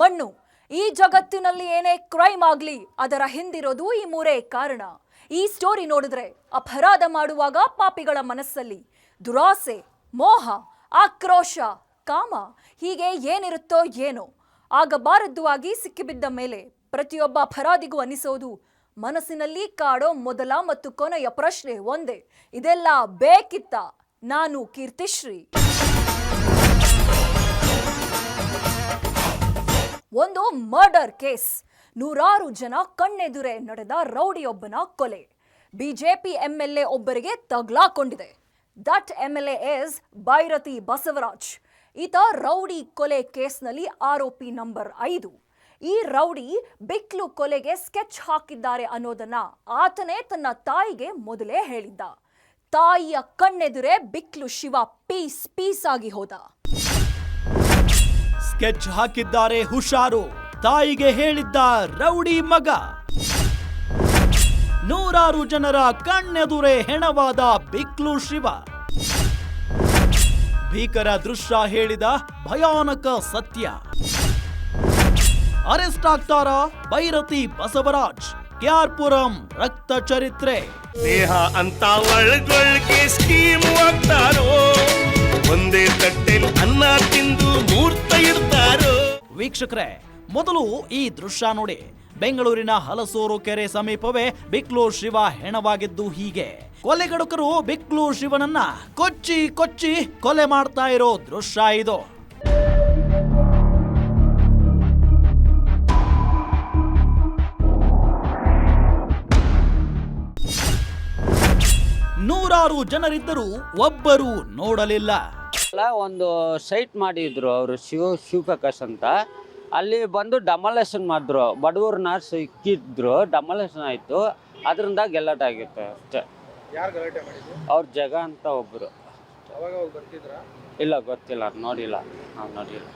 ಮಣ್ಣು. ಈ ಜಗತ್ತಿನಲ್ಲಿ ಏನೇ ಕ್ರೈಮ್ ಆಗಲಿ, ಅದರ ಹಿಂದಿರೋದು ಈ ಮೂರೇ ಕಾರಣ. ಈ ಸ್ಟೋರಿ ನೋಡಿದ್ರೆ ಅಪರಾಧ ಮಾಡುವಾಗ ಪಾಪಿಗಳ ಮನಸ್ಸಲ್ಲಿ ದುರಾಸೆ, ಮೋಹ, ಆಕ್ರೋಶ, ಕಾಮ, ಹೀಗೆ ಏನಿರುತ್ತೋ ಏನೋ. ಆಗಬಾರದ್ದು ಆಗಿ ಸಿಕ್ಕಿಬಿದ್ದ ಮೇಲೆ ಪ್ರತಿಯೊಬ್ಬ ಅಪರಾಧಿಗೂ ಅನಿಸೋದು ಮನಸ್ಸಿನಲ್ಲಿ ಕಾಡೋ ಮೊದಲ ಮತ್ತು ಕೊನೆಯ ಪ್ರಶ್ನೆ ಒಂದೇ. ಇದೆಲ್ಲ ಬೇಕಿತ್ತ? ನಾನು ಕೀರ್ತಿಶ್ರೀ. ಒಂದು ಮರ್ಡರ್ ಕೇಸ್ ನೂರಾರು ಜನ ಕಣ್ಣೆದುರೆ ನಡೆದ ರೌಡಿಯೊಬ್ಬನ ಕೊಲೆ. ಬಿಜೆಪಿ ಎಂಎಲ್ಎ ಒಬ್ಬರಿಗೆ ತಗ್ಲಾಕೊಂಡಿದೆ. That MLA is Byrathi Basavaraj. ಈತ ರೌಡಿ ಕೊಲೆ ಕೇಸ್ನಲ್ಲಿ ಆರೋಪಿ ನಂಬರ್ ಐದು. ಈ ರೌಡಿ ಬಿಕ್ಲು ಕೊಲೆಗೆ ಸ್ಕೆಚ್ ಹಾಕಿದ್ದಾರೆ ಅನ್ನೋದನ್ನ ಆತನೇ ತನ್ನ ತಾಯಿಗೆ ಮೊದಲೇ ಹೇಳಿದ್ದ. ತಾಯಿಯ ಕಣ್ಣೆದುರೇ ಬಿಕ್ಲು ಶಿವ ಪೀಸ್ ಪೀಸ್ ಆಗಿ ಹೋದ. ಸ್ಕೆಚ್ ಹಾಕಿದ್ದಾರೆ ಹುಷಾರು. ತಾಯಿಗೆ ಹೇಳಿದ್ದ ರೌಡಿ ಮಗ. ನೂರಾರು ಜನರ ಕಣ್ಣೆದುರೇ ಹೆಣವಾದ ಬಿಕ್ಲು ಶಿವ. ಭೀಕರ ದೃಶ್ಯ ಹೇಳಿದ ಭಯಾನಕ ಸತ್ಯ. ಅರೆಸ್ಟ್ ಆಗ್ತಾರ ಬೈರತಿ ಬಸವರಾಜ್ ಕ್ಯಾರ್ಪುರಂ ರಕ್ತ ಚರಿತ್ರೆ. ದೇಹ ಅಂತ ಸ್ಕೀಮ್ ಒಂದೇ ತಟ್ಟೆಲ್ ಅನ್ನ ತಿಂದು ಮೂರ್ತ ಇಡ್ತಾರೋ ವೀಕ್ಷಕರೇ, ಮೊದಲು ಈ ದೃಶ್ಯ ನೋಡಿ. ಬೆಂಗಳೂರಿನ ಹಲಸೂರು ಕೆರೆ ಸಮೀಪವೇ ಬಿಕ್ಲು ಶಿವ ಹೆಣವಾಗಿದ್ದು ಹೀಗೆ. ಕೊಲೆಗಡುಕರು ಬಿಕ್ಲು ಶಿವನನ್ನ ಕೊಚ್ಚಿ ಕೊಚ್ಚಿ ಕೊಲೆ ಮಾಡ್ತಾ ಇರೋ ದೃಶ್ಯ ಇದು. ನೂರಾರು ಜನರಿದ್ದರೂ ಒಬ್ಬರು ನೋಡಲಿಲ್ಲ. ಅಲ್ಲ ಒಂದು ಸೈಟ್ ಮಾಡಿದ್ರು ಅವರು ಶಿವ ಶಿವಪ್ರಕಾಶ್ ಅಂತ. ಅಲ್ಲಿ ಬಂದು ಡಮಲೇಷನ್ ಮಾಡಿದ್ರು. ಬಡವ್ರನ್ನ ಇಕ್ಕಿದ್ರು ಡಮಲೇಷನ್ ಆಯಿತು. ಅದರಿಂದ ಗಲಾಟೆ ಆಗಿತ್ತು ಅಷ್ಟೇ. ಯಾರು ಗಲಾಟೆ ಮಾಡಿದ್ರು ಅವ್ರ ಜಗ ಅಂತ ಒಬ್ಬರು ಇಲ್ಲ ಗೊತ್ತಿಲ್ಲ ನೋಡಿಲ್ಲ. ನಾವು ನೋಡಿಲ್ಲ.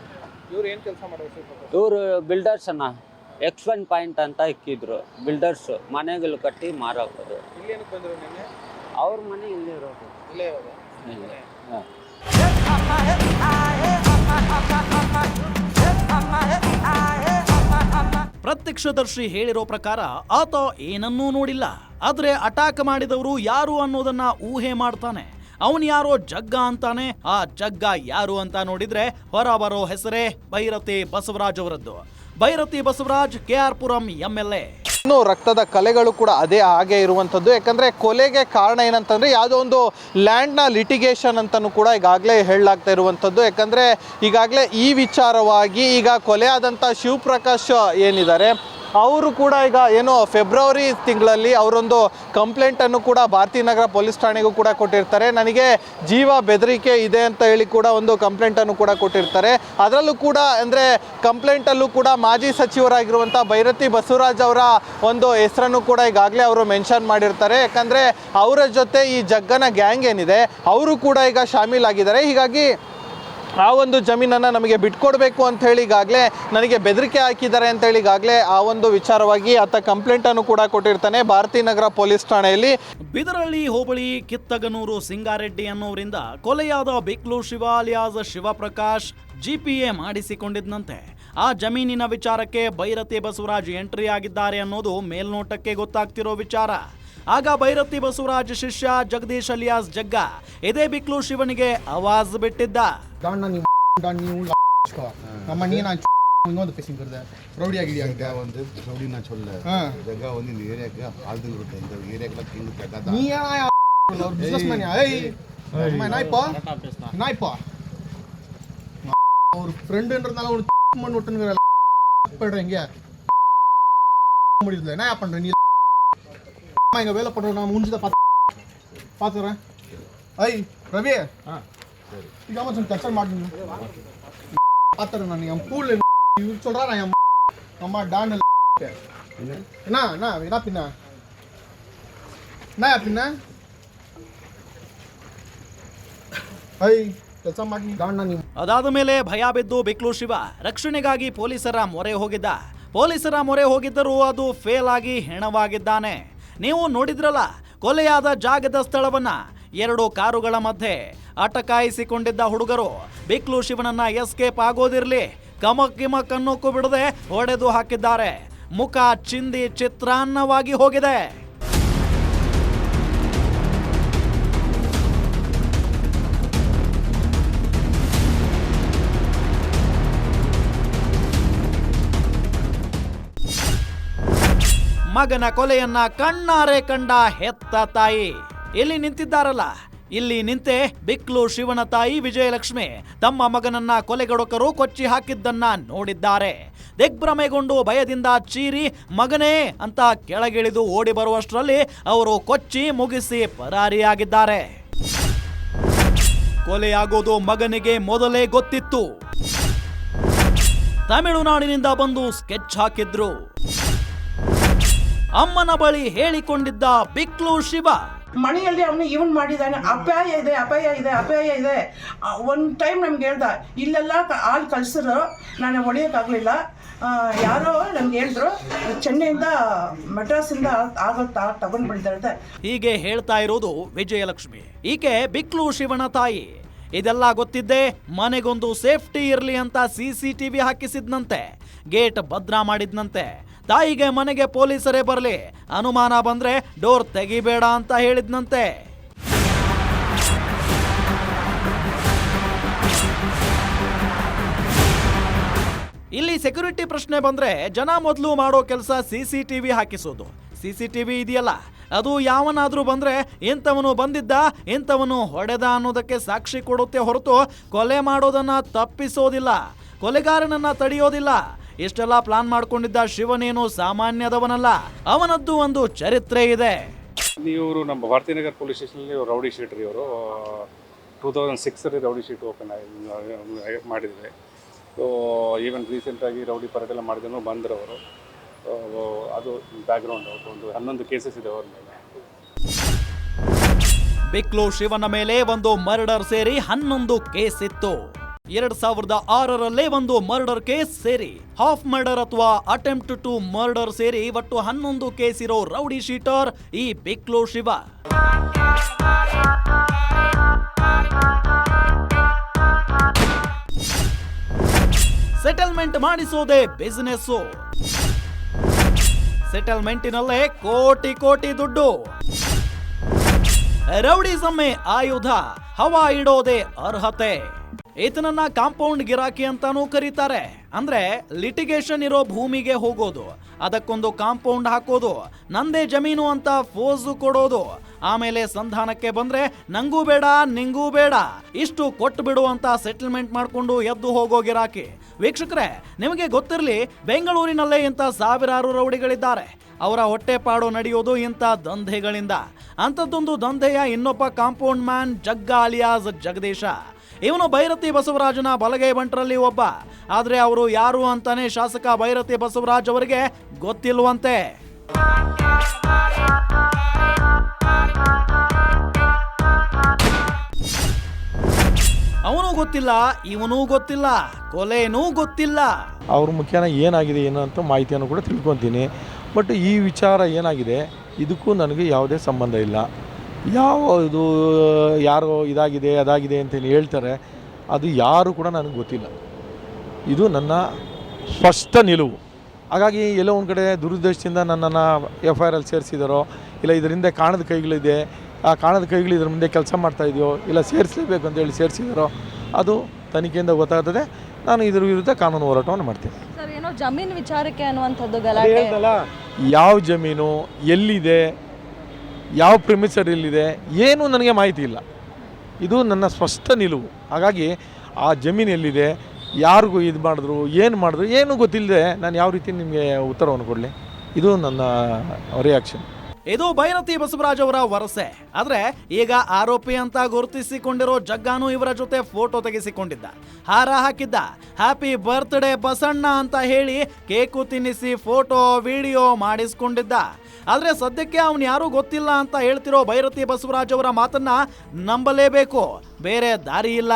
ಇವ್ರು ಏನ್ ಕೆಲಸ ಮಾಡೋರು ಶಿವಪ್ರಕಾಶ್? ಇವರು ಬಿಲ್ಡರ್ಸ್ ಅನ್ನ ಎಕ್ಸ್ಪೆನ್ ಪಾಯಿಂಟ್ ಅಂತ ಇಕ್ಕಿದ್ರು. ಬಿಲ್ಡರ್ಸ್ ಮನೆಗಳು ಕಟ್ಟಿ ಮಾರೋದು. ಅವ್ರ ಮನೆ ಇಲ್ಲಿ ಇರೋದು. ಇಲ್ಲೇ ಇರೋದು. ಇಲ್ಲೇ. ಹಾಂ. ಪ್ರತ್ಯಕ್ಷದರ್ಶಿ ಹೇಳಿರೋ ಪ್ರಕಾರ ಆತ ಏನನ್ನೂ ನೋಡಿಲ್ಲ. ಆದ್ರೆ ಅಟ್ಯಾಕ್ ಮಾಡಿದವರು ಯಾರು ಅನ್ನೋದನ್ನ ಊಹೆ ಮಾಡ್ತಾನೆ. ಅವನ್ ಯಾರೋ ಜಗ್ಗ ಅಂತಾನೆ ಆ ಜಗ್ಗ ಯಾರು ಅಂತ ನೋಡಿದ್ರೆ ಹೊರ ಬರೋ ಹೆಸರೇ ಭೈರತಿ ಬಸವರಾಜ್ ಅವರದ್ದು. Byrathi Basavaraj K R Puram M L A. ಇನ್ನು ರಕ್ತದ ಕಲೆಗಳು ಕೂಡ ಅದೇ ಹಾಗೆ ಇರುವಂಥದ್ದು. ಯಾಕಂದರೆ ಕೊಲೆಗೆ ಕಾರಣ ಏನಂತಂದರೆ ಯಾವುದೋ ಒಂದು ಲ್ಯಾಂಡ್ನ ಲಿಟಿಗೇಷನ್ ಅಂತಲೂ ಕೂಡ ಈಗಾಗಲೇ ಹೇಳಲಾಗ್ತಾ ಇರುವಂಥದ್ದು. ಯಾಕಂದರೆ ಈಗಾಗಲೇ ಈ ವಿಚಾರವಾಗಿ ಈಗ ಕೊಲೆ ಆದಂಥ ಶಿವಪ್ರಕಾಶ್ ಏನಿದ್ದಾರೆ ಅವರು ಕೂಡ ಈಗ ಏನು ಫೆಬ್ರವರಿ ತಿಂಗಳಲ್ಲಿ ಅವರೊಂದು ಕಂಪ್ಲೇಂಟನ್ನು ಕೂಡ ಭಾರತೀನಗರ ಪೊಲೀಸ್ ಠಾಣೆಗೂ ಕೂಡ ಕೊಟ್ಟಿರ್ತಾರೆ. ನನಗೆ ಜೀವ ಬೆದರಿಕೆ ಇದೆ ಅಂತ ಹೇಳಿ ಕೂಡ ಒಂದು ಕಂಪ್ಲೇಂಟನ್ನು ಕೂಡ ಕೊಟ್ಟಿರ್ತಾರೆ. ಅದರಲ್ಲೂ ಕೂಡ ಅಂದರೆ ಕಂಪ್ಲೇಂಟಲ್ಲೂ ಕೂಡ ಮಾಜಿ ಸಚಿವರಾಗಿರುವಂಥ ಭೈರತಿ ಬಸವರಾಜ್ ಅವರ ಒಂದು ಹೆಸರನ್ನು ಕೂಡ ಈಗಾಗಲೇ ಅವರು ಮೆನ್ಷನ್ ಮಾಡಿರ್ತಾರೆ. ಯಾಕಂದರೆ ಅವರ ಜೊತೆ ಈ ಜಗ್ಗನ ಗ್ಯಾಂಗ್ ಏನಿದೆ, ಅವರು ಕೂಡ ಈಗ ಶಾಮೀಲಾಗಿದ್ದಾರೆ. ಹೀಗಾಗಿ ಆ ಒಂದು ಜಮೀನನ್ನು ನಮಗೆ ಬಿಟ್ಕೊಡ್ಬೇಕು ಅಂತ ಹೇಳಿ ಈಗಾಗಲೇ ನನಗೆ ಬೆದರಿಕೆ ಹಾಕಿದ್ದಾರೆ ಅಂತ ಹೇಳಿ ಈಗಾಗಲೇ ಆ ಒಂದು ವಿಚಾರವಾಗಿ ಆತ ಕಂಪ್ಲೇಂಟನ್ನು ಕೂಡ ಕೊಟ್ಟಿರ್ತಾನೆ ಭಾರತೀನಗರ ಪೊಲೀಸ್ ಠಾಣೆಯಲ್ಲಿ. ಬಿದರಳ್ಳಿ ಹೋಬಳಿ ಕಿತ್ತಗನೂರು ಸಿಂಗಾರೆಡ್ಡಿ ಅನ್ನೋರಿಂದ ಕೊಲೆಯಾದ ಬಿಕ್ಲು ಶಿವಾಲಿಯಾಜರ್ ಶಿವಪ್ರಕಾಶ್ ಜಿಪಿಎ ಮಾಡಿಸಿಕೊಂಡಿದ್ದಂತೆ ಆ ಜಮೀನಿನ ವಿಚಾರಕ್ಕೆ ಭೈರತಿ ಬಸವರಾಜ್ ಎಂಟ್ರಿ ಆಗಿದ್ದಾರೆ ಅನ್ನೋದು ಮೇಲ್ನೋಟಕ್ಕೆ ಗೊತ್ತಾಗ್ತಿರೋ ವಿಚಾರ. ಆಗ ಭೈರತಿ ಬಸವರಾಜ್ ಶಿಷ್ಯ ಜಗದೀಶ್ ಅಲಿಯಾಸ್ ಜಗ್ಗ ಇದೇ ಬಿಕ್ಲು ಶಿವನಿಗೆ ಆವಾಜ್ ಬಿಟ್ಟಿದ್ದ ದಾಂಡ ನೀವು ದಾಂಡ ನೀವು லாஸ்கோ நம்ம நீ நான் இன்னொரு பேசிங்கிறத ரவுடி ஆகிடியா ஜகா வந்து ரவுடி நான் சொல்ல ஆ. ஜகா வந்து இந்த ஏரியாவுக்கு ஆளுங்க இருக்கு இந்த ஏரியாக்கெல்லாம் கிங் ஜகா தான் நீ ஏன் ஒரு பிசினஸ் மேன் ஏய் அம்மா என்ன இப்போ என்ன இப்போ ஒரு ஃப்ரெண்டுன்றதுனால ஒரு மண் விட்டுங்கிற போய்டுறேன் இங்க முடியுது என்ன பண்ற நீ அம்மா இங்க வேலை பண்ற நான் முடிஞ்சதை பார்த்து பார்த்துறேன் ஐய் ரவி ಈಗ ಸ್ವಲ್ಪ ಕೆಲಸ ಮಾಡ್ತೀನಿ பார்த்துறேன் நான் என் பூல் இவர் சொல்றா நான் என் அம்மா டான் என்ன என்ன என்ன பின்ன என்ன பின்ன ಐ ಕೆಲಸ ಮಾಡಿ ದಾಂಡ ನೀವು ಅದಾದ ಮೇಲೆ ಭಯ ಬಿದ್ದು ಬಿಕ್ಲು ಶಿವ ರಕ್ಷಣೆಗಾಗಿ ಪೊಲೀಸರ ಮೊರೆ ಹೋಗಿದ್ದ ಪೊಲೀಸರ ಮೊರೆ ಹೋಗಿದ್ದರೂ ಅದು ಫೇಲ್ ಆಗಿ ಹೆಣವಾಗಿದ್ದಾನೆ ನೀವು ನೋಡಿದ್ರಲ್ಲ, ಕೊಲೆಯಾದ ಜಾಗದ ಸ್ಥಳವನ್ನ. ಎರಡು ಕಾರುಗಳ ಮಧ್ಯೆ ಅಟಕಾಯಿಸಿಕೊಂಡಿದ್ದ ಹುಡುಗರು. ಬಿಕ್ಲು ಶಿವನನ್ನ ಎಸ್ಕೇಪ್ ಆಗೋದಿರ್ಲಿ ಕಮಕ್ ಅನ್ನೋಕ್ಕೂ ಬಿಡದೆ ಹೊಡೆದು ಹಾಕಿದ್ದಾರೆ. ಮುಖ ಚಿಂದಿ ಚಿತ್ರಾನ್ನವಾಗಿ ಹೋಗಿದೆ. ಮಗನ ಕೊಲೆಯನ್ನ ಕಣ್ಣಾರೆ ಕಂಡ ಹೆತ್ತ ತಾಯಿ. ಎಲ್ಲಿ ನಿಂತಿದ್ದಾರಲ್ಲ, ಇಲ್ಲಿ ನಿಂತೆ ಬಿಕ್ಲು ಶಿವನ ತಾಯಿ ವಿಜಯಲಕ್ಷ್ಮಿ. ತಮ್ಮ ಮಗನನ್ನ ಕೊಲೆಗೊಡಕರು ಕೊಚ್ಚಿ ಹಾಕಿದ್ದನ್ನ ನೋಡಿದ್ದಾರೆ. ದಿಗ್ಭ್ರಮೆಗೊಂಡು ಭಯದಿಂದ ಚೀರಿ, ಮಗನೇ ಅಂತ ಕೆಳಗಿಳಿದು ಓಡಿ ಬರುವಷ್ಟರಲ್ಲಿ ಅವರು ಕೊಚ್ಚಿ ಮುಗಿಸಿ ಪರಾರಿಯಾಗಿದ್ದಾರೆ. ಕೊಲೆಯಾಗೋದು ಮಗನಿಗೆ ಮೊದಲೇ ಗೊತ್ತಿತ್ತು. ತಮಿಳುನಾಡಿನಿಂದ ಬಂದು ಸ್ಕೆಚ್ ಹಾಕಿದ್ರು. ಅಮ್ಮನ ಬಳಿ ಹೇಳಿಕೊಂಡಿದ್ದ ಬಿಕ್ಲು ಶಿವ. ಮನೆಯಲ್ಲಿ ಅವನು ಇವನ್ ಮಾಡಿದ್ದಾನೆ ಅಪಾಯ ಇದೆ ಅಪಾಯ ಇದೆ ಅಪಾಯ ಇದೆ. ಒಂದು ಟೈಮ್ ನಮ್ಗೆ ಹೇಳ್ದ ಇಲ್ಲೆಲ್ಲ ಹಾಲು ಕಳ್ಸಿದ್ರು ನಾನು ಹೊಡಿಯೋಕ್ಕಾಗಲಿಲ್ಲ. ಯಾರೋ ನಮ್ಗೆ ಹೇಳಿದ್ರು ಚೆನ್ನೈಯಿಂದ ಮಡ್ರಾಸಿಂದ ಆಗೋ ತಗೊಂಡು ಬಿಡ್ತಾರೆ ಹೀಗೆ ಹೇಳ್ತಾ ಇರೋದು ವಿಜಯಲಕ್ಷ್ಮಿ. ಈಕೆ ಬಿಕ್ಲು ಶಿವನ ತಾಯಿ. ಇದೆಲ್ಲ ಗೊತ್ತಿದ್ದೆ ಮನೆಗೊಂದು ಸೇಫ್ಟಿ ಇರಲಿ ಅಂತ ಸಿ ಸಿ ಟಿವಿ ಹಾಕಿಸಿದ್ನಂತೆ. ಗೇಟ್ ಭದ್ರಾ ಮಾಡಿದ್ನಂತೆ. ತಾಯಿಗೆ ಮನೆಗೆ ಪೊಲೀಸರೇ ಬರಲಿ. ಅನುಮಾನ ಬಂದ್ರೆ ಡೋರ್ ತೆಗಿಬೇಡ ಅಂತ ಹೇಳಿದ್ನಂತೆ. ಇಲ್ಲಿ ಸೆಕ್ಯೂರಿಟಿ ಪ್ರಶ್ನೆ ಬಂದ್ರೆ ಜನ ಮೊದಲು ಮಾಡೋ ಕೆಲಸ ಸಿ ಸಿ ಹಾಕಿಸೋದು. ಸಿ ಸಿ ಇದೆಯಲ್ಲ, ಅದು ಯಾವನಾದರೂ ಬಂದ್ರೆ ಇಂಥವನು ಬಂದಿದ್ದ ಇಂಥವನು ಹೊಡೆದ ಅನ್ನೋದಕ್ಕೆ ಸಾಕ್ಷಿ ಕೊಡುತ್ತೆ ಹೊರತು ಕೊಲೆ ಮಾಡೋದನ್ನ ತಪ್ಪಿಸೋದಿಲ್ಲ, ಕೊಲೆಗಾರನನ್ನ ತಡೆಯೋದಿಲ್ಲ. ಇಷ್ಟೆಲ್ಲ ಪ್ಲಾನ್ ಮಾಡ್ಕೊಂಡಿದ್ದ ಶಿವನೇನು ಸಾಮಾನ್ಯದವನಲ್ಲ ಅವನದ್ದು ಒಂದು ಚರಿತ್ರೆ ಇದೆ. ಇವರು ನಮ್ಮ ಭಾರತೀ ನಗರ್ ಪೊಲೀಸ್ ಸ್ಟೇಷನಲ್ಲಿ ರೌಡಿ ಶೀಟ್ ರೀ ಇವರು ಟೂ ತೌಸಂಡ್ ಸಿಕ್ಸಲ್ಲಿ ರೌಡಿ ಶೀಟ್ ಓಪನ್ ಮಾಡಿದ್ದಾರೆ. ಸೊ ಈವನ್ ರೀಸೆಂಟಾಗಿ ರೌಡಿ ಪರೇಡ್ ಎಲ್ಲ ಮಾಡಿದ್ರು ಬಂದರು ಅವರು ಅದು ಬ್ಯಾಕ್ಗ್ರೌಂಡ್ ಅವ್ರದ್ದು ಒಂದು ಹನ್ನೊಂದು ಕೇಸಸ್ ಇದೆ ಅವ್ರ ಮೇಲೆ. ಬಿಕ್ಲು ಶಿವನ ಮೇಲೆ ಒಂದು ಮರ್ಡರ್ ಸೇರಿ ಹನ್ನೊಂದು ಕೇಸ್ ಇತ್ತು. ಎರಡ್ ಸಾವಿರದ ಆರರಲ್ಲೇ ಒಂದು ಮರ್ಡರ್ ಕೇಸ್ ಸೇರಿ, ಹಾಫ್ ಮರ್ಡರ್ ಅಥವಾ ಅಟೆಂಪ್ಟ್ ಟು ಮರ್ಡರ್ ಸೇರಿ, ಒಟ್ಟು ಹನ್ನೊಂದು ಕೇಸ್ ಇರೋ ರೌಡಿ ಶೀಟರ್ ಈ ಬಿಕ್ಲೋ ಶಿವ. ಸೆಟಲ್ಮೆಂಟ್ ಮಾಡಿಸೋದೇ ಬಿಸ್ನೆಸ್ ಸೆಟಲ್ಮೆಂಟಿನಲ್ಲೇ ಕೋಟಿ ಕೋಟಿ ದುಡ್ಡು. ರೌಡಿಸಮ್ಮೆ ಆಯುಧ, ಹವಾ ಇಡೋದೇ ಅರ್ಹತೆ. ಈತನನ್ನ ಕಾಂಪೌಂಡ್ ಗಿರಾಕಿ ಅಂತಾನೂ ಕರೀತಾರೆ. ಅಂದ್ರೆ ಲಿಟಿಗೇಷನ್ ಇರೋ ಭೂಮಿಗೆ ಹೋಗೋದು, ಅದಕ್ಕೊಂದು ಕಾಂಪೌಂಡ್ ಹಾಕೋದು, ನಂದೇ ಜಮೀನು ಅಂತ ಫೋಸು ಕೊಡೋದು, ಆಮೇಲೆ ಸಂಧಾನಕ್ಕೆ ಬಂದ್ರೆ ನಂಗೂ ಬೇಡ, ನಿಂಗೂ ಬೇಡ, ಇಷ್ಟು ಕೊಟ್ಟು ಬಿಡು ಅಂತ ಸೆಟಲ್ಮೆಂಟ್ ಮಾಡ್ಕೊಂಡು ಎದ್ದು ಹೋಗೋ ಗಿರಾಕಿ. ವೀಕ್ಷಕರೇ, ನಿಮಗೆ ಗೊತ್ತಿರಲಿ, ಬೆಂಗಳೂರಿನಲ್ಲೇ ಇಂಥ ಸಾವಿರಾರು ರೌಡಿಗಳಿದ್ದಾರೆ. ಅವರ ಹೊಟ್ಟೆಪಾಡು ನಡೆಯೋದು ಇಂಥ ದಂಧೆಗಳಿಂದ. ಅಂಥದ್ದೊಂದು ದಂಧೆಯ ಇನ್ನೊಬ್ಬ compound man Jagga alias Jagadish. ಇವನು ಭೈರತಿ ಬಸವರಾಜನ ಬಲಗೈ ಬಂಟರಲ್ಲಿ ಒಬ್ಬ. ಆದರೆ ಅವರು ಯಾರು ಅಂತಾನೆ ಶಾಸಕ ಭೈರತಿ ಬಸವರಾಜ್ ಅವರಿಗೆ ಗೊತ್ತಿಲ್ವಂತೆ. ಅವನು ಗೊತ್ತಿಲ್ಲ, ಇವನೂ ಗೊತ್ತಿಲ್ಲ, ಕೊಲೆನೂ ಗೊತ್ತಿಲ್ಲ. ಅವ್ರ ಮುಖ್ಯನ ಏನಾಗಿದೆ, ಏನು ಅಂತ ಮಾಹಿತಿಯನ್ನು ಕೂಡ ತಿಳ್ಕೊತೀನಿ. ಬಟ್ ಈ ವಿಚಾರ ಏನಾಗಿದೆ, ಇದಕ್ಕೂ ನನಗೆ ಯಾವುದೇ ಸಂಬಂಧ ಇಲ್ಲ. ಯಾವ ಇದು ಯಾರೋ ಇದಾಗಿದೆ ಅದಾಗಿದೆ ಅಂತೇಳಿ ಹೇಳ್ತಾರೆ. ಅದು ಯಾರು ಕೂಡ ನನಗೆ ಗೊತ್ತಿಲ್ಲ. ಇದು ನನ್ನ ಸ್ಪಷ್ಟ ನಿಲುವು. ಹಾಗಾಗಿ ಎಲ್ಲೋ ಒಂದು ಕಡೆ ದುರುದ್ದೇಶದಿಂದ ನನ್ನನ್ನು ಎಫ್ ಐ ಆರಲ್ಲಿ ಸೇರಿಸಿದಾರೋ ಇಲ್ಲ ಇದರಿಂದ ಕಾಣದ ಕೈಗಳಿದೆ ಆ ಕಾಣದ ಕೈಗಳು ಇದ್ರ ಮುಂದೆ ಕೆಲಸ ಮಾಡ್ತಾ ಇದೆಯೋ ಇಲ್ಲ ಸೇರಿಸಲೇಬೇಕು ಅಂತೇಳಿ ಸೇರಿಸಿದಾರೋ ಅದು ತನಿಖೆಯಿಂದ ಗೊತ್ತಾಗ್ತದೆ. ನಾನು ಇದ್ರ ವಿರುದ್ಧ ಕಾನೂನು ಹೋರಾಟವನ್ನು ಮಾಡ್ತೀನಿ. ಸರ್ ಏನೋ ಜಮೀನ್ ವಿಚಾರಕ್ಕೆ ಅನ್ನುವಂಥದ್ದು ಯಾವ ಜಮೀನು ಎಲ್ಲಿದೆ ಯಾವ ಪ್ರಿಮಿಸರ್ ಎಲ್ಲಿದೆ ಏನೂ ನನಗೆ ಮಾಹಿತಿ ಇಲ್ಲ. ಇದು ನನ್ನ ಸ್ಪಷ್ಟ ನಿಲುವು. ಹಾಗಾಗಿ ಆ ಜಮೀನು ಎಲ್ಲಿದೆ, ಯಾರಿಗೂ ಇದು ಮಾಡಿದ್ರು, ಏನು ಮಾಡಿದ್ರು, ಏನೂ ಗೊತ್ತಿಲ್ಲದೆ ನಾನು ಯಾವ ರೀತಿ ನಿಮಗೆ ಉತ್ತರವನ್ನು ಕೊಡಲಿ. ಇದು ನನ್ನ ರಿಯಾಕ್ಷನ್ ಇದು ಭೈರತಿ ಬಸವರಾಜ್ ಅವರ ವರಸೆ. ಆದ್ರೆ ಈಗ ಆರೋಪಿ ಅಂತ ಗುರುತಿಸಿಕೊಂಡಿರೋ ಜಗ್ಗಾನು ಇವರ ಜೊತೆ ಫೋಟೋ ತೆಗೆಸಿಕೊಂಡಿದ್ದ. ಹಾರ ಹಾಕಿದ್ದ. ಹ್ಯಾಪಿ ಬರ್ತ್ಡೇ ಬಸಣ್ಣ ಅಂತ ಹೇಳಿ ಕೇಕು ತಿನ್ನಿಸಿ ಫೋಟೋ ವಿಡಿಯೋ ಮಾಡಿಸ್ಕೊಂಡಿದ್ದ. ಆದ್ರೆ ಸದ್ಯಕ್ಕೆ ಅವನು ಯಾರೂ ಗೊತ್ತಿಲ್ಲ ಅಂತ ಹೇಳ್ತಿರೋ ಭೈರತಿ ಬಸವರಾಜ್ ಅವರ ಮಾತನ್ನ ನಂಬಲೇಬೇಕು. ಬೇರೆ ದಾರಿ ಇಲ್ಲ.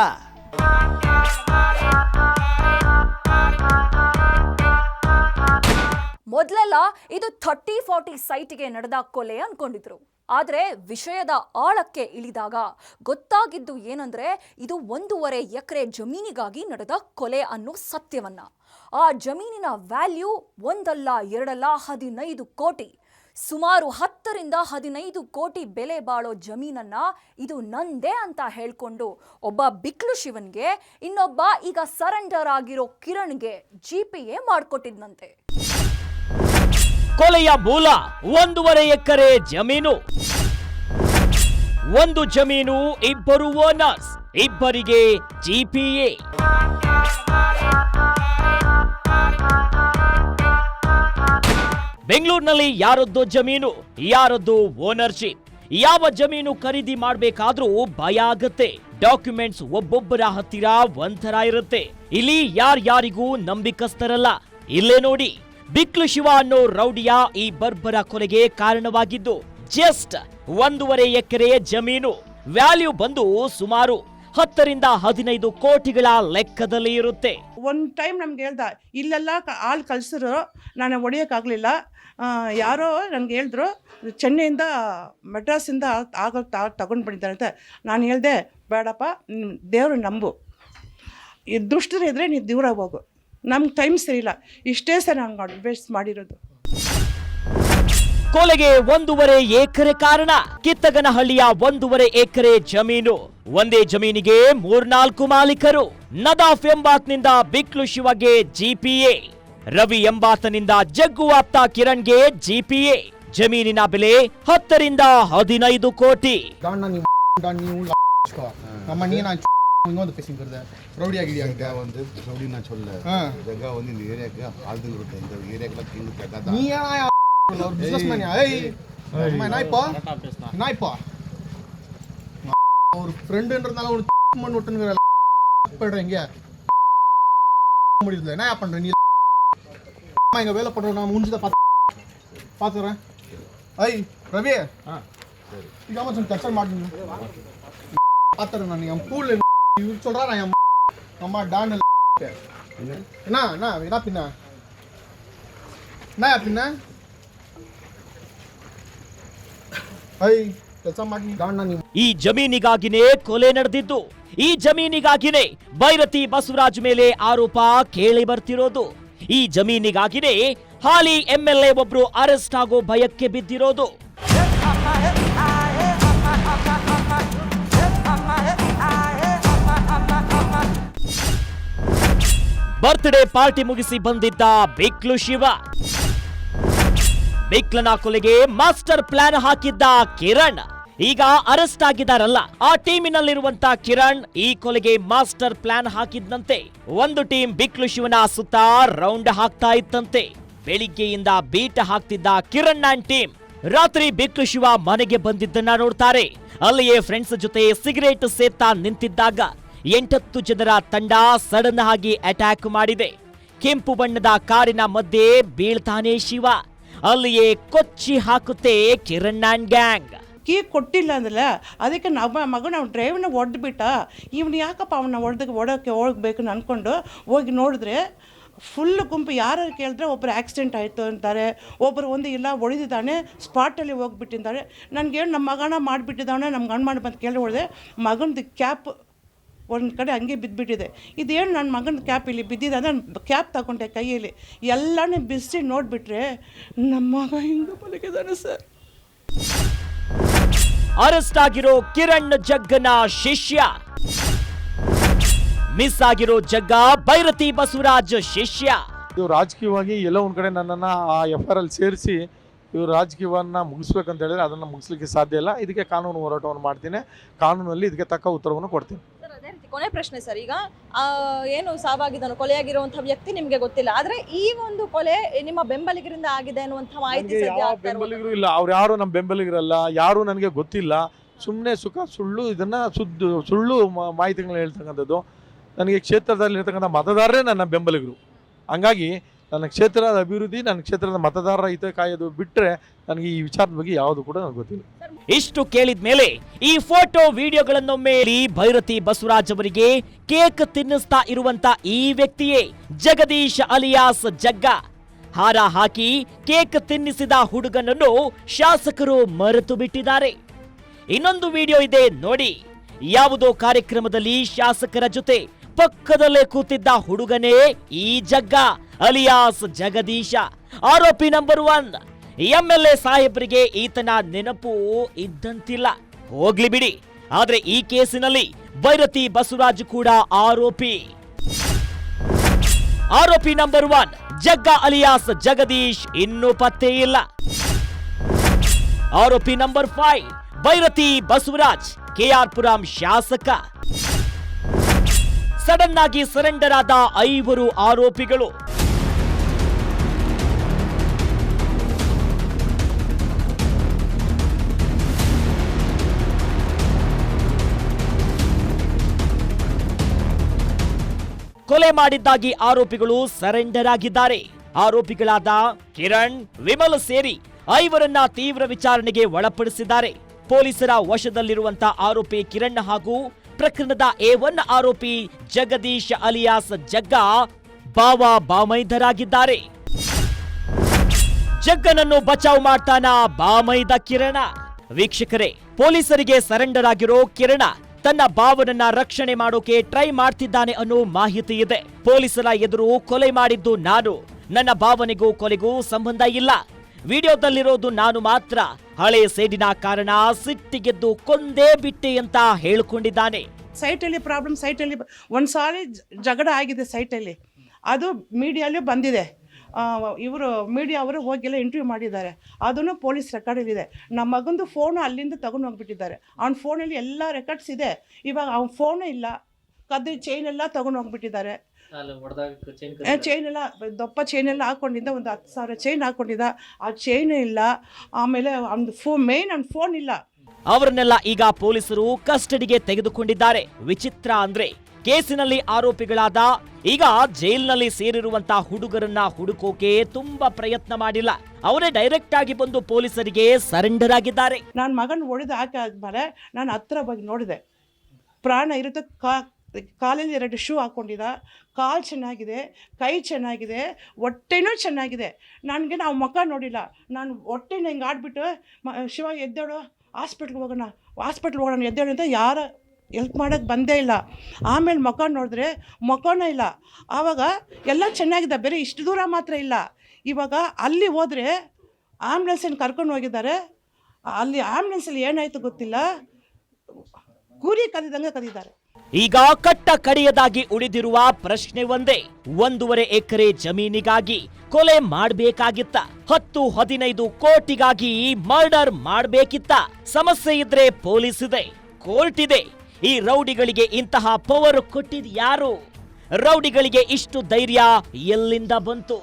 ಮೊದಲೆಲ್ಲ ಇದು ಥರ್ಟಿ ಫಾರ್ಟಿ ಸೈಟ್ಗೆ ನಡೆದ ಕೊಲೆ ಅನ್ಕೊಂಡಿದ್ರು. ಆದರೆ ವಿಷಯದ ಆಳಕ್ಕೆ ಇಳಿದಾಗ ಗೊತ್ತಾಗಿದ್ದು ಏನಂದ್ರೆ ಇದು ಒಂದೂವರೆ ಎಕರೆ ಜಮೀನಿಗಾಗಿ ನಡೆದ ಕೊಲೆ ಅನ್ನೋ ಸತ್ಯವನ್ನ. ಆ ಜಮೀನಿನ ವ್ಯಾಲ್ಯೂ ಒಂದಲ್ಲ, ಎರಡಲ್ಲ ಹದಿನೈದು ಕೋಟಿ. ಸುಮಾರು ಹತ್ತರಿಂದ ಹದಿನೈದು ಕೋಟಿ ಬೆಲೆ ಬಾಳೋ ಜಮೀನನ್ನ ಇದು ನಂದೇ ಅಂತ ಹೇಳ್ಕೊಂಡು ಒಬ್ಬ ಬಿಕ್ಲು ಶಿವನ್ಗೆ ಇನ್ನೊಬ್ಬ ಈಗ ಸರೆಂಡರ್ ಆಗಿರೋ ಕಿರಣ್ಗೆ ಜಿ ಪಿ ಎ ಮಾಡಿಕೊಟ್ಟಿದ್ನಂತೆ. ಕೊಲೆಯ ಮೂಲ ಒಂದೂವರೆ ಎಕರೆ ಜಮೀನು. ಒಂದು ಜಮೀನು ಇಬ್ಬರು ಓನರ್ಸ್, ಇಬ್ಬರಿಗೆ ಜಿಪಿಎ ಬೆಂಗಳೂರಿನಲ್ಲಿ ಯಾರದ್ದು ಜಮೀನು, ಯಾರದ್ದು ಓನರ್ಶಿಪ್? ಯಾವ ಜಮೀನು ಖರೀದಿ ಮಾಡಬೇಕಾದ್ರೂ ಭಯ ಆಗತ್ತೆ. ಡಾಕ್ಯುಮೆಂಟ್ಸ್ ಒಬ್ಬೊಬ್ಬರ ಹತ್ತಿರ ಒಂಥರ ಇರುತ್ತೆ. ಇಲ್ಲಿ ಯಾರ್ಯಾರಿಗೂ ನಂಬಿಕಸ್ಥರಲ್ಲ. ಇಲ್ಲೇ ನೋಡಿ, ಬಿಕ್ಲು ಶಿವ ಅನ್ನೋ ರೌಡಿಯ ಈ ಬರ್ಬರ ಕೊಲೆಗೆ ಕಾರಣವಾಗಿದ್ದು, ಜಸ್ಟ್ ಒಂದೂವರೆ ಎಕರೆ ಜಮೀನು. ವ್ಯಾಲ್ಯೂ ಬಂದು ಸುಮಾರು ಹತ್ತರಿಂದ ಹದಿನೈದು ಕೋಟಿಗಳ ಲೆಕ್ಕದಲ್ಲಿ ಇರುತ್ತೆ. ಒಂದು ಟೈಮ್ ನಮ್ಗೆ ಹೇಳ್ದ, ಇಲ್ಲೆಲ್ಲ ಕ- ಆಳು ಕಳ್ಸಿದ್ರು ನಾನು ಹೊಡಿಯೋಕ್ಕಾಗಲಿಲ್ಲ. ಯಾರೋ ನನಗೆ ಹೇಳಿದ್ರು, ಚೆನ್ನೈಯಿಂದ ಮೆಡ್ರಾಸಿಂದ ಆಗೋ ತಗೊಂಡು ಬಂದಿದ್ದಾರೆ ಅಂತ. ನಾನು ಹೇಳಿದೆ, ಬೇಡಪ್ಪ ದೇವರು ನಂಬು. ಈ ದುಷ್ಟರು ಇದ್ದರೆ ನೀವು ದೂರ ಹೋಗು. ನಮ್ಗೆ ಟೈಮ್ ಸರಿಯಿಲ್ಲ ಇಷ್ಟೇ ಸರ್ ನಾನು ಅಡ್ವೈಸ್ ಮಾಡಿರೋದು. ಕೊಲೆಗೆ ಒಂದೂವರೆ ಎಕರೆ ಕಾರಣ. ಕಿತ್ತಗನಹಳ್ಳಿಯ ಒಂದೂವರೆ ಎಕರೆ ಜಮೀನು. ಒಂದೇ ಜಮೀನಿಗೆ ಮೂರ್ನಾಲ್ಕು ಮಾಲೀಕರು. ನದಾಫ್ ಎಂಬಾತ್ನಿಂದ ಬಿಕ್ಲು ಶಿವಗೆ ಜಿಪಿಎ ರವಿ ಎಂಬಾತನಿಂದ ಜಗ್ಗು ಆಪ್ತ ಕಿರಣ್ಗೆ ಜಿಪಿಎ ಜಮೀನಿನ ಬೆಲೆ ಹತ್ತರಿಂದ ಹದಿನೈದು ಕೋಟಿ ದಾಂಡ ನೀವು ದಾಂಡ ನೀವು ಲಾಚ್ಕೋ. ನಮ್ಮ ನೀ ನಾನು இன்னொரு பேசிங்கிறது ரவுடி ஆகிடியா ஜகா வந்து ரவுடி நான் சொல்ல ஆ. ஜகா வந்து இந்த ஏரியாவுக்கு ஆளுங்க இருக்கு இந்த ஏரியாக்கெல்லாம் கிங் ஜகா தான் நீ ஏன் ஒரு பிசினஸ் மேன் ஏய் அம்மா, என்ன இப்போ என்ன இப்போ ஒரு ஃப்ரெண்டுன்றதுனால ஒரு மண் விட்டுங்கிற போய்டுற இங்க முடியுதுல என்ன பண்ற நீ அம்மா இங்க வேலை பண்ற நான் முடிஞ்சதை பார்த்து பார்த்துறேன் ஐய் ரவி ಈಗ ಅಮ್ಮ ಸ್ವಲ್ಪ ಕೆಲಸ ಮಾಡಿ பார்த்துறேன் நான் என் பூல் இவர் சொல்றா நான் என் அம்மா டான் என்ன என்ன என்ன பின்ன என்ன பின்ன ಐ ಕೆಲಸ ಮಾಡಿ ಗಾಂಡ ನೀವು ಈ ಜಮೀನಿಗಾಗಿನೇ ಕೊಲೆ ನಡೆದಿದ್ದು ಈ ಜಮೀನಿಗಾಗಿನೇ ಭೈರತಿ ಬಸವರಾಜ್ ಮೇಲೆ ಆರೋಪ ಕೇಳಿ ಬರ್ತಿರೋದು ಈ ಜಮೀನಿಗಾಗಿನೇ ಹಾಲಿ ಎಂಎಲ್ಎ ಒಬ್ರು ಅರೆಸ್ಟ್ ಆಗೋ ಭಯಕ್ಕೆ ಬಿದ್ದಿರೋದು. ಬರ್ತ್ಡೇ ಪಾರ್ಟಿ ಮುಗಿಸಿ ಬಂದಿದ್ದ ಬಿಕ್ಲು ಶಿವ. ಬಿಕ್ಲನ ಕೊಲೆಗೆ ಮಾಸ್ಟರ್ ಪ್ಲಾನ್ ಹಾಕಿದ್ದ ಕಿರಣ್. ಈಗ ಅರೆಸ್ಟ್ ಆಗಿದಾರಲ್ಲ ಆ ಟೀಮಿನಲ್ಲಿರುವಂತ ಕಿರಣ್ ಈ ಕೊಲೆಗೆ ಮಾಸ್ಟರ್ ಪ್ಲಾನ್ ಹಾಕಿದ್ನಂತೆ. ಒಂದು ಟೀಮ್ ಬಿಕ್ಲು ಶಿವನ ಸುತ್ತ ರೌಂಡ್ ಹಾಕ್ತಾ ಇತ್ತಂತೆ. ಬೆಳಿಗ್ಗೆಯಿಂದ ಬೀಟ್ ಹಾಕ್ತಿದ್ದ ಕಿರಣ್ ಅಂಡ್ ಟೀಮ್ ರಾತ್ರಿ ಬಿಕ್ಲು ಶಿವ ಮನೆಗೆ ಬಂದಿದ್ದನ್ನ ನೋಡ್ತಾರೆ. ಅಲ್ಲಿಯೇ ಫ್ರೆಂಡ್ಸ್ ಜೊತೆ ಸಿಗರೇಟ್ ಸೇತಾ ನಿಂತಿದ್ದಾಗ ಎಂಟತ್ತು ಜನರ ತಂಡ ಸಡನ್ ಆಗಿ ಅಟ್ಯಾಕ್ ಮಾಡಿದೆ. ಕೆಂಪು ಬಣ್ಣದ ಕಾರಿನ ಮಧ್ಯೆ ಬೀಳ್ತಾನೆ ಶಿವ. ಅಲ್ಲಿಯೇ ಕೊಚ್ಚಿ ಹಾಕುತ್ತೆ ಕಿರಣ್ ಗ್ಯಾಂಗ್ ಕೀ ಕೊಟ್ಟಿಲ್ಲ ಅಂದ್ರಲ್ಲ, ಅದಕ್ಕೆ ನಮ್ಮ ಮಗನ ಅವ್ನು ಡ್ರೈವ್ನ ಹೊಡೆದ್ಬಿಟ್ಟ ಇವನು ಯಾಕಪ್ಪ ಅವನ್ನ ಹೊಡೆದಕ್ಕೆ ಹೊಡೋಕ್ಕೆ ಹೋಗ್ಬೇಕು ಅಂದ್ಕೊಂಡು ಹೋಗಿ ನೋಡಿದ್ರೆ ಫುಲ್ ಗುಂಪು ಯಾರು ಕೇಳಿದ್ರೆ ಒಬ್ಬರು ಆಕ್ಸಿಡೆಂಟ್ ಆಯಿತು ಅಂತಾರೆ ಒಬ್ಬರು ಒಂದು ಇಲ್ಲ ಒಡೆದಿದ್ದಾನೆ ಸ್ಪಾಟಲ್ಲಿ ಹೋಗ್ಬಿಟ್ಟಿದ್ದಾರೆ ನನಗೆ ನಮ್ಮ ಮಗನ ಮಾಡಿಬಿಟ್ಟಿದ್ದಾನೆ ನಮ್ಮ ಗಂಡು ಮಾಡಿ ಬಂದು ಕೇಳಿ ಹೊಡೆದೆ ಮಗನದು ಕ್ಯಾಪ್ ಒಂದು ಕಡೆ ಹಂಗೆ ಬಿದ್ದುಬಿಟ್ಟಿದೆ ಇದೇನು ನನ್ನ ಮಗನ ಕ್ಯಾಪ್ ಇಲ್ಲಿ ಬಿದ್ದಿದೆ ನಾನು ಕ್ಯಾಪ್ ತಗೊಂಡೆ ಕೈಯಲ್ಲಿ. ಎಲ್ಲನೂ ಬಿಸಿ ನೋಡಿಬಿಟ್ರೆ ನಮ್ಮ ಮಗ ಹಿಂಗೆ ಮಲಗಿದ್ದಾನೆ ಸರ್. ಅರೆಸ್ಟ್ ಆಗಿರೋ ಕಿರಣ್ ಜಗ್ಗನ ಶಿಷ್ಯ. ಮಿಸ್ ಆಗಿರೋ ಜಗ್ಗ ಭೈರತಿ ಬಸವರಾಜ್ ಶಿಷ್ಯ. ಇವ್ರು ರಾಜಕೀಯವಾಗಿ ಎಲ್ಲೋ ಒಂದ್ ಕಡೆ ನನ್ನನ್ನು ಆ ಎಫ್ ಆರ್ ಅಲ್ಲಿ ಸೇರಿಸಿ ಇವ್ರು ರಾಜಕೀಯವನ್ನ ಮುಗಿಸ್ಬೇಕಂತ ಹೇಳಿದ್ರೆ ಅದನ್ನ ಮುಗಿಸ್ಲಿಕ್ಕೆ ಸಾಧ್ಯ ಇಲ್ಲ. ಇದಕ್ಕೆ ಕಾನೂನು ಹೋರಾಟವನ್ನು ಮಾಡ್ತೀನಿ. ಕಾನೂನಲ್ಲಿ ಇದಕ್ಕೆ ತಕ್ಕ ಉತ್ತರವನ್ನು ಕೊಡ್ತೀನಿ. ಕೊನೆ ಪ್ರಶ್ನೆ ಸರ್. ಈಗ ಏನು ಸಾವಾಗಿದ್ದಾನೋ ಕೊಲೆಯಾಗಿರುವಂತಹ ವ್ಯಕ್ತಿ ನಿಮಗೆ ಗೊತ್ತಿಲ್ಲ. ಆದ್ರೆ ಈ ಒಂದು ಕೊಲೆ ನಿಮ್ಮ ಬೆಂಬಲಿಗರಿಂದ ಆಗಿದೆ ಅನ್ನುವಂಥ ಮಾಹಿತಿ ನನಗೆ ಸದ್ಯ ಯಾವ ಆಗ್ತಾ ಇರೋದು. ಬೆಂಬಲಿಗರು ಇಲ್ಲ. ಅವ್ರು ಯಾರು ನಮ್ಮ ಬೆಂಬಲಿಗರಲ್ಲ ಯಾರು ನನಗೆ ಗೊತ್ತಿಲ್ಲ. ಸುಮ್ಮನೆ ಸುಖ ಸುಳ್ಳು ಇದನ್ನ ಸುದ್ದು ಸುಳ್ಳು ಮ- ಮಾಹಿತಿಗಳನ್ನ ಹೇಳ್ತಕ್ಕಂಥದ್ದು. ನನಗೆ ಕ್ಷೇತ್ರದಲ್ಲಿ ಇರ್ತಕ್ಕಂಥ ಮತದಾರರೇ ನನ್ನ ಬೆಂಬಲಿಗರು. ಹಂಗಾಗಿ ನನ್ನ ಕ್ಷೇತ್ರದ ಅಭಿವೃದ್ಧಿ, ನನ್ನ ಕ್ಷೇತ್ರದ ಮತದಾರರ ಹಿತ ಕಾಯೋದು ಬಿಟ್ಟರೆ ನನಗೆ ಈ ವಿಚಾರದ ಬಗ್ಗೆ ಯಾವುದು ಕೂಡ ನನಗೆ ಗೊತ್ತಿಲ್ಲ. ಇಷ್ಟು ಕೇಳಿದ ಮೇಲೆ ಈ ಫೋಟೋ ವಿಡಿಯೋಗಳನ್ನೊಮ್ಮೆ ಭೈರತಿ ಬಸವರಾಜ್ ಅವರಿಗೆ ಕೇಕ್ ತಿನ್ನಿಸ್ತಾ ಇರುವಂತ ಈ ವ್ಯಕ್ತಿಯೇ ಜಗದೀಶ್ ಅಲಿಯಾಸ್ ಜಗ್ಗ. ಹಾರ ಹಾಕಿ ಕೇಕ್ ತಿನ್ನಿಸಿದ ಹುಡುಗನನ್ನು ಶಾಸಕರು ಮರೆತು ಬಿಟ್ಟಿದ್ದಾರೆ. ಇನ್ನೊಂದು ವಿಡಿಯೋ ಇದೆ ನೋಡಿ. ಯಾವುದೋ ಕಾರ್ಯಕ್ರಮದಲ್ಲಿ ಶಾಸಕರ ಜೊತೆ ಪಕ್ಕದಲ್ಲೇ ಕೂತಿದ್ದ ಹುಡುಗನೇ ಈ ಜಗ್ಗ. ಅಲಿಯಾಸ್ ಜಗದೀಶ. ಆರೋಪಿ number one M L A ಸಾಹೇಬರಿಗೆ ಈತನ ನೆನಪು ಇದ್ದಂತಿಲ್ಲ. ಹೋಗ್ಲಿ ಬಿಡಿ. ಆದ್ರೆ ಈ ಕೇಸಿನಲ್ಲಿ ಭೈರತಿ ಬಸವರಾಜ್ ಕೂಡ ಆರೋಪಿ. ಆರೋಪಿ number one Jagga alias Jagadish ಇನ್ನೂ ಪತ್ತೆ ಇಲ್ಲ. ಆರೋಪಿ number five Bhairathi Basavaraj K R Puram ಶಾಸಕ. ಸಡನ್ ಆಗಿ ಸರೆಂಡರ್ ಆದ ಐವರು ಆರೋಪಿಗಳು. ಕೊಲೆ ಮಾಡಿದ್ದಾಗಿ ಆರೋಪಿಗಳು ಸರೆಂಡರ್ ಆಗಿದ್ದಾರೆ ಆರೋಪಿಗಳಾದ ಕಿರಣ್, ವಿಮಲ್ ಸೇರಿ ಐವರನ್ನ ತೀವ್ರ ವಿಚಾರಣೆಗೆ ಒಳಪಡಿಸಿದ್ದಾರೆ. ಪೊಲೀಸರ ವಶದಲ್ಲಿರುವಂತ ಆರೋಪಿ ಕಿರಣ್ ಹಾಗೂ ಪ್ರಕರಣದ ಎ ಒನ್ ಆರೋಪಿ ಜಗದೀಶ್ ಅಲಿಯಾಸ್ ಜಗ್ಗ ಬಾವಾ ಬಾಮೈದರಾಗಿದ್ದಾರೆ ಜಗ್ಗನನ್ನು ಬಚಾವ್ ಮಾಡ್ತಾನ ಬಾಮೈದ ಕಿರಣ? ವೀಕ್ಷಕರೇ, ಪೊಲೀಸರಿಗೆ ಸರೆಂಡರ್ ಆಗಿರೋ ಕಿರಣ ತನ್ನ ಬಾವನನ್ನ ರಕ್ಷಣೆ ಮಾಡೋಕೆ ಟ್ರೈ ಮಾಡ್ತಿದ್ದಾನೆ ಅನ್ನೋ ಮಾಹಿತಿ ಇದೆ. ಪೊಲೀಸರ ಎದುರು ಕೊಲೆ ಮಾಡಿದ್ದು ನಾನು. ನನ್ನ ಭಾವನೆಗೂ ಕೊಲೆಗೂ ಸಂಬಂಧ ಇಲ್ಲ. ವಿಡಿಯೋದಲ್ಲಿರೋದು ನಾನು ಮಾತ್ರ. ಹಳೆ ಸೇಡಿನ ಕಾರಣ ಸಿಟ್ಟಿಗೆದ್ದು ಕೊಂದೇ ಬಿಟ್ಟೆ ಅಂತ ಹೇಳಿಕೊಂಡಿದ್ದಾನೆ. ಸೈಟಲ್ಲಿ ಪ್ರಾಬ್ಲಮ್ ಸೈಟಲ್ಲಿ ಒಂದು ಸಾರಿ ಜಗಳ ಆಗಿದೆ ಸೈಟಲ್ಲಿ. ಅದು ಮೀಡಿಯಲ್ಲಿ ಬಂದಿದೆ. ಇವರು ಮೀಡಿಯಾ ಅವರು ಹೋಗಿಲ್ಲ ಇಂಟರ್ವ್ಯೂ ಮಾಡಿದ್ದಾರೆ. ಅದನ್ನು ಪೊಲೀಸ್ ರೆಕಾರ್ಡಲ್ಲಿದೆ ನಮ್ಮ ಮಗಂದು ಫೋನು ಅಲ್ಲಿಂದ ತಗೊಂಡು ಹೋಗ್ಬಿಟ್ಟಿದ್ದಾರೆ. ಅವ್ನ ಫೋನಲ್ಲಿ ಎಲ್ಲ ರೆಕಾರ್ಡ್ಸ್ ಇದೆ. ಇವಾಗ ಅವ್ನ ಫೋನೇ ಇಲ್ಲ. ಕದ್ದು ಚೈನ್ ಎಲ್ಲ ತಗೊಂಡು ಹೋಗ್ಬಿಟ್ಟಿದ್ದಾರೆ. ಚೈನ್ ಎಲ್ಲ ದಪ್ಪ ಚೈನ್ ಎಲ್ಲ ಹಾಕೊಂಡಿದ್ದ ಒಂದು ಹತ್ತು ಸಾವಿರ ಚೈನ್ ಹಾಕೊಂಡಿದ್ದ. ಆ ಚೈನ್ ಇಲ್ಲ. ಆಮೇಲೆ ಅವ್ನ ಫೋ ಮೇನ್ ಅವ್ನ ಫೋನ್ ಇಲ್ಲ. ಅವರನ್ನೆಲ್ಲ ಈಗ ಪೊಲೀಸರು ಕಸ್ಟಡಿಗೆ ತೆಗೆದುಕೊಂಡಿದ್ದಾರೆ. ವಿಚಿತ್ರ ಅಂದ್ರೆ. ಕೇಸಿನಲ್ಲಿ ಆರೋಪಿಗಳಾದ ಈಗ ಜೈಲಿನಲ್ಲಿ ಸೇರಿರುವಂತಹ ಹುಡುಗರನ್ನ ಹುಡುಕೋಕೆ ತುಂಬಾ ಪ್ರಯತ್ನ ಮಾಡಿಲ್ಲ. ಅವರೇ ಡೈರೆಕ್ಟ್ ಆಗಿ ಬಂದು ಪೊಲೀಸರಿಗೆ ಸರೆಂಡರ್ ಆಗಿದ್ದಾರೆ. ನನ್ನ ಮಗನ ಒಡೆದು ಹಾಕಿ ಆದ್ಮೇಲೆ ನಾನು ಹತ್ರ ಬಗ್ಗೆ ನೋಡಿದೆ. ಪ್ರಾಣ ಇರುತ್ತೆ, ಕಾ, ಕಾಲಲ್ಲಿ ಎರಡು ಶೂ ಹಾಕ್ಕೊಂಡಿದ್ದ ಕಾಲು ಚೆನ್ನಾಗಿದೆ, ಕೈ ಚೆನ್ನಾಗಿದೆ, ಹೊಟ್ಟೆನೂ ಚೆನ್ನಾಗಿದೆ. ನನಗೆ ನಾವು ಮುಖ ನೋಡಿಲ್ಲ. ನಾನು ಹೊಟ್ಟೆನ ಹಿಂಗೆ ಆಡ್ಬಿಟ್ಟು ಮ, ಶಿವ ಎದ್ದೇಳು ಹಾಸ್ಪಿಟ್ಲ್ಗೆ ಹೋಗೋಣ ಹಾಸ್ಪಿಟ್ಲ್ಗೆ ಹೋಗೋಣ, ಎದ್ದೇಳು ಅಂತ ಯಾರ ಎಲ್ಪ್ ಮಾಡೋಕ್ಕೆ ಬಂದೇ ಇಲ್ಲ. ಆಮೇಲೆ ಮುಖ ನೋಡಿದ್ರೆ ಮುಖನೂ ಇಲ್ಲ. ಆವಾಗ ಎಲ್ಲ ಚೆನ್ನಾಗಿದೆ. ಬೇರೆ ಇಷ್ಟು ದೂರ ಮಾತ್ರ ಇಲ್ಲ. ಇವಾಗ ಅಲ್ಲಿ ಹೋದರೆ ಆ್ಯಂಬುಲೆನ್ಸನ್ನು ಕರ್ಕೊಂಡು ಹೋಗಿದ್ದಾರೆ? ಅಲ್ಲಿ ಆ್ಯಂಬುಲೆನ್ಸಲ್ಲಿ ಏನಾಯಿತು ಗೊತ್ತಿಲ್ಲ. ಕೂರಿ ಕದಿದಂಗೆ ಕದಿದ್ದಾರೆ. ಈಗ ಕಟ್ಟ ಕಡೆಯದಾಗಿ ಉಳಿದಿರುವ ಪ್ರಶ್ನೆ ಒಂದೇ. ಒಂದೂವರೆ ಎಕರೆ ಜಮೀನಿಗಾಗಿ ಕೊಲೆ ಮಾಡಬೇಕಾಗಿತ್ತ. ಹತ್ತು ಹದಿನೈದು ಕೋಟಿಗಾಗಿ ಮರ್ಡರ್ ಮಾಡಬೇಕಿತ್ತ. ಸಮಸ್ಯೆ ಇದ್ರೆ ಪೊಲೀಸ್ ಇದೆ, ಕೋರ್ಟ್ ಇದೆ. ಈ ರೌಡಿಗಳಿಗೆ ಇಂತಹ ಪವರ್ ಕೊಟ್ಟಿದ್ ಯಾರು? ರೌಡಿಗಳಿಗೆ ಇಷ್ಟು ಧೈರ್ಯ ಎಲ್ಲಿಂದ ಬಂತು?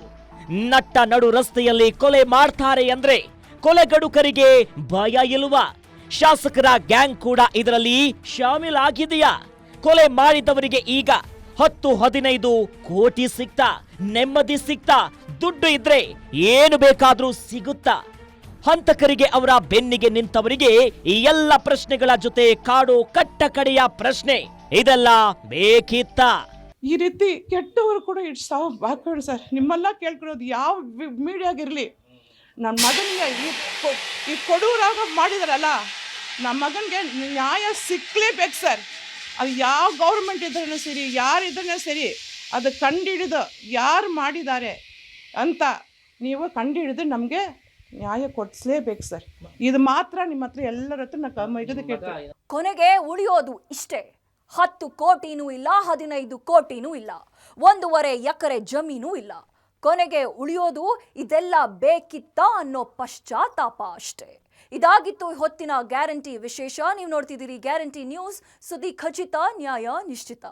ನಟ್ಟ ನಡು ರಸ್ತೆಯಲ್ಲಿ ಕೊಲೆ ಮಾಡ್ತಾರೆ ಅಂದ್ರೆ ಕೊಲೆಗಡುಕರಿಗೆ ಭಯ ಇಲ್ವಾ? ಶಾಸಕರ ಗ್ಯಾಂಗ್ ಕೂಡ ಇದರಲ್ಲಿ ಶಾಮೀಲಾಗಿದೆಯಾ ಕೊಲೆ ಮಾಡಿದವರಿಗೆ ಈಗ ಹತ್ತು ಹದಿನೈದು ಕೋಟಿ ಸಿಗ್ತಾ ನೆಮ್ಮದಿ ಸಿಗ್ತಾ ದುಡ್ಡು ಇದ್ರೆ ಏನು ಬೇಕಾದ್ರೂ ಸಿಗುತ್ತಾ? ಹಂತಕರಿಗೆ ಅವರ ಬೆನ್ನಿಗೆ ನಿಂತವರಿಗೆ ಈ ಎಲ್ಲ ಪ್ರಶ್ನೆಗಳ ಜೊತೆ ಕಾಡು ಕಟ್ಟ ಕಡೆಯ ಪ್ರಶ್ನೆ. ಇದೆಲ್ಲ ಬೇಕಿತ್ತ? ಈ ರೀತಿ ಕೆಟ್ಟವರು ಕೂಡ ಇಟ್ಸ್ ಸಾವು ಸರ್. ನಿಮ್ಮೆಲ್ಲ ಕೇಳ್ಕೊಳ್ಳೋದು ಯಾವ ಮೀಡಿಯಾಗಿರಲಿ. ನನ್ನ ಮಗನಿಗೆ ಈ ಕೊಡುವರಾಗ ಮಾಡಿದಾರಲ್ಲ ನಮ್ಮ ಮಗನಿಗೆ ನ್ಯಾಯ ಸಿಕ್ಕಲೇಬೇಕು ಸರ್. ಅದು ಯಾವ ಗೌರ್ಮೆಂಟ್ ಇದ್ರೂ ಸರಿ ಯಾರಿದ್ರೂ ಸರಿ, ಅದು ಕಂಡುಹಿಡಿದು ಯಾರು ಮಾಡಿದ್ದಾರೆ ಅಂತ ನೀವು ಕಂಡುಹಿಡಿದು ನಮಗೆ ನ್ಯಾಯ ಕೊಡಿಸ್ಲೇಬೇಕು ಸರ್. ಇದು ಮಾತ್ರ ನಿಮ್ಮ ಹತ್ರ ಎಲ್ಲರ ಹತ್ರ ನಾನು ಕಮ್ಮ ಇದು ಕೇಳ್ತೀನಿ. ಕೊನೆಗೆ ಉಳಿಯೋದು ಇಷ್ಟೇ. ಹತ್ತು ಕೋಟಿನೂ ಇಲ್ಲ ಹದಿನೈದು ಕೋಟಿನೂ ಇಲ್ಲ. ಒಂದೂವರೆ ಎಕರೆ ಜಮೀನೂ ಇಲ್ಲ. ಕೊನೆಗೆ ಉಳಿಯೋದು ಇದೆಲ್ಲ ಬೇಕಿತ್ತ ಅನ್ನೋ ಪಶ್ಚಾತ್ತಾಪ ಅಷ್ಟೇ. ಇದಾಗಿತ್ತು ಹೊತ್ತಿನ ಗ್ಯಾರಂಟಿ ವಿಶೇಷ. ನೀವು ನೋಡ್ತಿದ್ದೀರಿ ಗ್ಯಾರಂಟಿ ನ್ಯೂಸ್. ಸುದ್ದಿ ಖಚಿತ ನ್ಯಾಯ ನಿಶ್ಚಿತ.